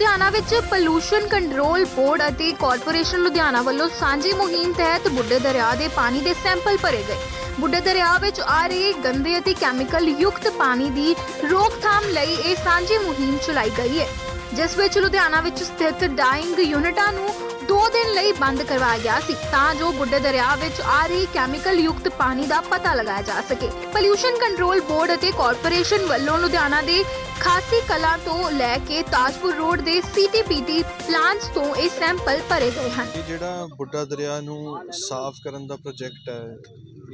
ਲੁਧਿਆਣਾ ਵਿੱਚ pollution control board ਅਤੇ corporation Ludhiana ਵੱਲੋਂ ਸਾਂਝੀ ਮੁਹਿੰਮ ਤਹਿਤ ਬੁੱਢੇ ਦਰਿਆ ਦੇ ਪਾਣੀ ਦੇ ਸੈਂਪਲ ਭਰੇ ਗਏ। ਬੁੱਢੇ ਦਰਿਆ ਵਿੱਚ ਆ ਰਹੇ ਗੰਦੇ ਅਤੇ ਕੈਮੀਕਲ ਯੁਕਤ ਪਾਣੀ ਦੀ ਰੋਕਥਾਮ ਲਈ ਇਹ ਸਾਂਝੀ ਮੁਹਿੰਮ ਚਲਾਈ ਗਈ ਹੈ। ਜਿਸ ਵਿੱਚ ਲੁਧਿਆਣਾ ਵਿੱਚ ਸਥਿਤ ਡਾਈਂਗ ਯੂਨਿਟਾਂ ਨੂੰ 2 ਦਿਨ ਲਈ ਬੰਦ ਕਰਵਾਇਆ ਗਿਆ ਸੀ, ਤਾਂ ਜੋ ਬੁੱਢੇ ਦਰਿਆ ਵਿੱਚ ਆ ਰਹੀ ਕੈਮੀਕਲ ਯੁਕਤ ਪਾਣੀ ਦਾ ਪਤਾ ਲਗਾਇਆ ਜਾ ਸਕੇ। ਪੋਲੂਸ਼ਨ ਕੰਟਰੋਲ ਬੋਰਡ ਅਤੇ ਕਾਰਪੋਰੇਸ਼ਨ ਵੱਲੋਂ ਲੁਧਿਆਣਾ ਦੇ ਖਾਸੀ ਕਲਾਂ ਤੋਂ ਲੈ ਕੇ ਤਾਜਪੁਰ ਰੋਡ ਦੇ ਸੀਟੀਪੀਟੀ ਪਲਾਂਟਸ ਤੋਂ ਇਹ ਸੈਂਪਲ ਭਰੇ ਗਏ ਹਨ। ਇਹ ਜਿਹੜਾ ਬੁੱਢਾ ਦਰਿਆ ਨੂੰ ਸਾਫ਼ ਕਰਨ ਦਾ ਪ੍ਰੋਜੈਕਟ ਹੈ,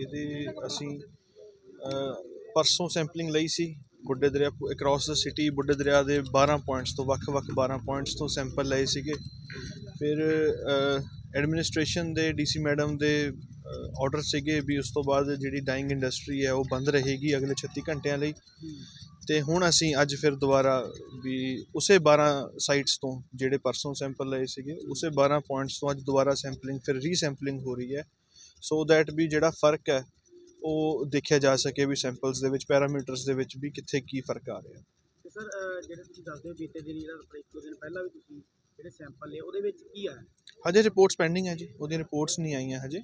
ਇਹਦੇ ਅਸੀਂ ਪਰਸੋਂ ਸੈਂਪਲਿੰਗ ਲਈ ਸੀ। ਬੁੱਢੇ ਦਰਿਆ ਅਕ੍ਰੋਸ ਦ ਸਿਟੀ ਬੁੱਢੇ ਦਰਿਆ ਦੇ 12 ਪੁਆਇੰਟਸ ਤੋਂ ਵੱਖ-ਵੱਖ 12 ਪੁਆਇੰਟਸ ਤੋਂ ਸੈਂਪਲ ਲਏ ਸੀਗੇ। ਫਿਰ ਐਡਮਿਨਿਸਟ੍ਰੇਸ਼ਨ ਦੇ ਡੀਸੀ ਮੈਡਮ ਦੇ ਆਰਡਰ ਸੀਗੇ ਵੀ ਉਸ ਤੋਂ ਬਾਅਦ ਜਿਹੜੀ ਡਾਈਂਗ ਇੰਡਸਟਰੀ ਹੈ ਉਹ ਬੰਦ ਰਹੇਗੀ ਅਗਲੇ 36 ਘੰਟਿਆਂ ਲਈ। ਤੇ ਹੁਣ ਅਸੀਂ ਅੱਜ ਫਿਰ ਦੁਬਾਰਾ ਵੀ ਉਸੇ 12 ਸਾਈਟਸ ਤੋਂ ਜਿਹੜੇ ਪਰਸੋਂ ਸੈਂਪਲ ਲਏ ਸੀਗੇ, ਉਸੇ 12 ਪੁਆਇੰਟਸ ਤੋਂ ਅੱਜ ਦੁਬਾਰਾ ਸੈਂਪਲਿੰਗ ਫਿਰ ਰੀਸੈਂਪਲਿੰਗ ਹੋ ਰਹੀ ਹੈ। ਸੋ ਦੈਟ ਵੀ ਜਿਹੜਾ ਫ਼ਰਕ ਹੈ ਉਹ ਦੇਖਿਆ ਜਾ ਸਕੇ ਵੀ ਸੈਂਪਲਸ ਦੇ ਵਿੱਚ ਪੈਰਾਮੀਟਰਸ ਦੇ ਵਿੱਚ ਵੀ ਕਿੱਥੇ ਕੀ ਫ਼ਰਕ ਆ ਰਿਹਾ। ਤੇ ਸਰ ਜਿਹੜੇ ਤੁਸੀਂ ਦੱਸਦੇ ਹੋ ਬੀਤੇ ਦਿਨ ਜਿਹੜਾ ਇੱਕ ਦਿਨ ਪਹਿਲਾਂ ਵੀ ਤੁਸੀਂ ਜਿਹੜੇ ਸੈਂਪਲ ਲਏ ਉਹਦੇ ਵਿੱਚ ਕੀ ਆਇਆ? ਹਜੇ ਰਿਪੋਰਟਸ ਪੈਂਡਿੰਗ ਹੈ ਜੀ ਉਹਦੀਆਂ ਰਿਪੋਰਟਸ ਨਹੀਂ ਆਈਆਂ ਹਜੇ।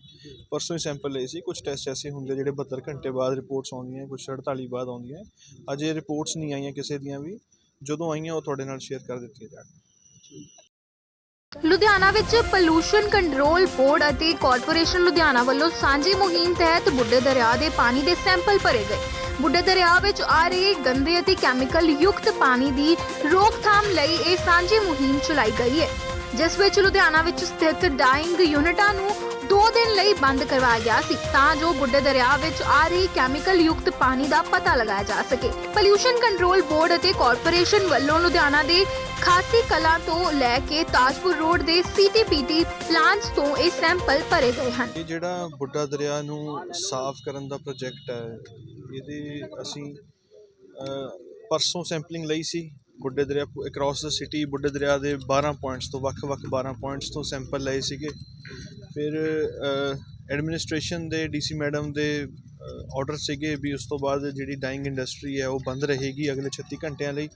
ਪਰਸੋਂ ਹੀ ਸੈਂਪਲ ਲਏ ਸੀ ਕੁਝ ਟੈਸਟ ਐਸੇ ਹੁੰਦੇ ਜਿਹੜੇ 72 ਘੰਟੇ ਬਾਅਦ ਰਿਪੋਰਟਸ ਆਉਂਦੀਆਂ ਕੁਝ 48 ਬਾਅਦ ਆਉਂਦੀਆਂ। ਅਜੇ ਰਿਪੋਰਟਸ ਨਹੀਂ ਆਈਆਂ ਕਿਸੇ ਦੀਆਂ ਵੀ ਜਦੋਂ ਆਈਆਂ ਉਹ ਤੁਹਾਡੇ ਨਾਲ ਸ਼ੇਅਰ ਕਰ ਦਿੱਤੀਆਂ ਜਾਣਗੀਆਂ ਲੁਧਿਆਣਾ ਵਿੱਚ ਪੋਲੂਸ਼ਨ ਕੰਟਰੋਲ ਬੋਰਡ ਅਤੇ ਕਾਰਪੋਰੇਸ਼ਨ ਲੁਧਿਆਣਾ ਵੱਲੋਂ ਸਾਂਝੀ ਮੁਹਿੰਮ ਤਹਿਤ ਬੁੱਢੇ ਦਰਿਆ ਦੇ ਪਾਣੀ ਦੇ ਸੈਂਪਲ ਭਰੇ ਗਏ। ਬੁੱਢੇ ਦਰਿਆ ਵਿੱਚ ਆ ਰਹੇ ਗੰਦੇ ਅਤੇ ਕੈਮੀਕਲ ਯੁਕਤ ਪਾਣੀ ਦੀ ਰੋਕਥਾਮ ਲਈ ਇਹ ਸਾਂਝੀ ਮੁਹਿੰਮ ਚਲਾਈ ਗਈ ਹੈ। ਜਿਸ ਵਿੱਚ ਲੁਧਿਆਣਾ ਵਿੱਚ ਸਥਿਤ ਡਾਈਂਗ ਯੂਨਿਟਾਂ ਨੂੰ 2 ਦਿਨ ਲਈ ਬੰਦ ਕਰਵਾਇਆ ਗਿਆ ਸੀ, ਤਾਂ ਜੋ ਬੁੱਢੇ ਦਰਿਆ ਵਿੱਚ ਆ ਰਹੀ ਕੈਮੀਕਲ ਯੁਕਤ ਪਾਣੀ ਦਾ ਪਤਾ ਲਗਾਇਆ ਜਾ ਸਕੇ। ਪੋਲੂਸ਼ਨ ਕੰਟਰੋਲ ਬੋਰਡ ਅਤੇ ਕਾਰਪੋਰੇਸ਼ਨ ਵੱਲੋਂ ਲੁਧਿਆਣਾ ਦੇ ਖਾਸੀ ਕਲਾਂ ਤੋਂ ਲੈ ਕੇ ਤਾਜਪੁਰ ਰੋਡ ਦੇ ਸੀਟੀਪੀਟੀ ਪਲਾਂਟਸ ਤੋਂ ਇਹ ਸੈਂਪਲ ਭਰੇ ਗਏ ਹਨ। ਇਹ ਜਿਹੜਾ ਬੁੱਢਾ ਦਰਿਆ ਨੂੰ ਸਾਫ਼ ਕਰਨ ਦਾ ਪ੍ਰੋਜੈਕਟ ਹੈ, ਇਹਦੇ ਅਸੀਂ ਪਰਸੋਂ ਸੈਂਪਲਿੰਗ ਲਈ ਸੀ। ਬੁੱਢੇ ਦਰਿਆ ਅਕ੍ਰੋਸ ਦ ਸਿਟੀ ਬੁੱਢੇ ਦਰਿਆ ਦੇ 12 ਪੁਆਇੰਟਸ ਤੋਂ ਵੱਖ-ਵੱਖ 12 ਪੁਆਇੰਟਸ ਤੋਂ ਸੈਂਪਲ ਲਏ ਸੀਗੇ। ਫਿਰ ਐਡਮਿਨਿਸਟ੍ਰੇਸ਼ਨ ਦੇ ਡੀਸੀ ਮੈਡਮ ਦੇ ਆਰਡਰ ਸੀਗੇ ਵੀ ਉਸ ਤੋਂ ਬਾਅਦ ਜਿਹੜੀ ਡਾਈਂਗ ਇੰਡਸਟਰੀ ਹੈ ਉਹ ਬੰਦ ਰਹੇਗੀ ਅਗਲੇ 36 ਘੰਟਿਆਂ ਲਈ।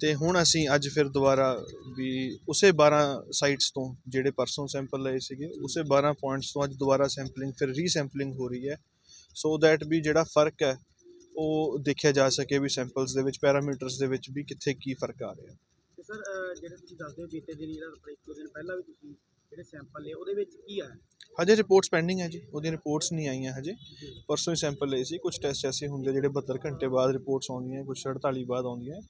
ਤੇ ਹੁਣ ਅਸੀਂ ਅੱਜ ਫਿਰ ਦੁਬਾਰਾ ਵੀ ਉਸੇ 12 ਸਾਈਟਸ ਤੋਂ ਜਿਹੜੇ ਪਰਸੋਂ ਸੈਂਪਲ ਲਏ ਸੀਗੇ, ਉਸੇ 12 ਪੁਆਇੰਟਸ ਤੋਂ ਅੱਜ ਦੁਬਾਰਾ ਸੈਂਪਲਿੰਗ ਫਿਰ ਰੀਸੈਂਪਲਿੰਗ ਹੋ ਰਹੀ ਹੈ। ਸੋ ਦੈਟ ਵੀ ਜਿਹੜਾ ਫ਼ਰਕ ਹੈ ਉਹ ਦੇਖਿਆ ਜਾ ਸਕੇ ਵੀ ਸੈਂਪਲਸ ਦੇ ਵਿੱਚ ਪੈਰਾਮੀਟਰਸ ਦੇ ਵਿੱਚ ਵੀ ਕਿੱਥੇ ਕੀ ਫ਼ਰਕ ਆ ਰਿਹਾ। ਤੇ ਸਰ ਜਿਹੜੇ ਤੁਸੀਂ ਦੱਸਦੇ ਹੋ ਬੀਤੇ ਦਿਨ ਜਿਹੜਾ ਆਪਣੇ ਇੱਕ ਦੋ ਦਿਨ ਪਹਿਲਾਂ ਵੀ ਤੁਸੀਂ ਜਿਹੜੇ ਸੈਂਪਲ ਲਏ ਉਹਦੇ ਵਿੱਚ ਕੀ ਆਇਆ? ਹਜੇ ਰਿਪੋਰਟਸ ਪੈਂਡਿੰਗ ਹੈ ਜੀ ਉਹਦੀਆਂ ਰਿਪੋਰਟਸ ਨਹੀਂ ਆਈਆਂ ਹਜੇ। ਪਰਸੋਂ ਹੀ ਸੈਂਪਲ ਲਏ ਸੀ ਕੁਝ ਟੈਸਟ ਐਸੇ ਹੁੰਦੇ ਜਿਹੜੇ 72 ਘੰਟੇ ਬਾਅਦ ਰਿਪੋਰਟਸ ਆਉਂਦੀਆਂ ਕੁਝ 48 ਬਾਅਦ ਆਉਂਦੀਆਂ।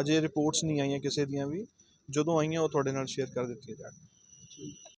ਅਜੇ ਰਿਪੋਰਟਸ ਨਹੀਂ ਆਈਆਂ ਕਿਸੇ ਦੀਆਂ ਵੀ ਜਦੋਂ ਆਈਆਂ ਉਹ ਤੁਹਾਡੇ ਨਾਲ ਸ਼ੇਅਰ ਕਰ ਦਿੱਤੀਆਂ ਜਾਣਗੀਆਂ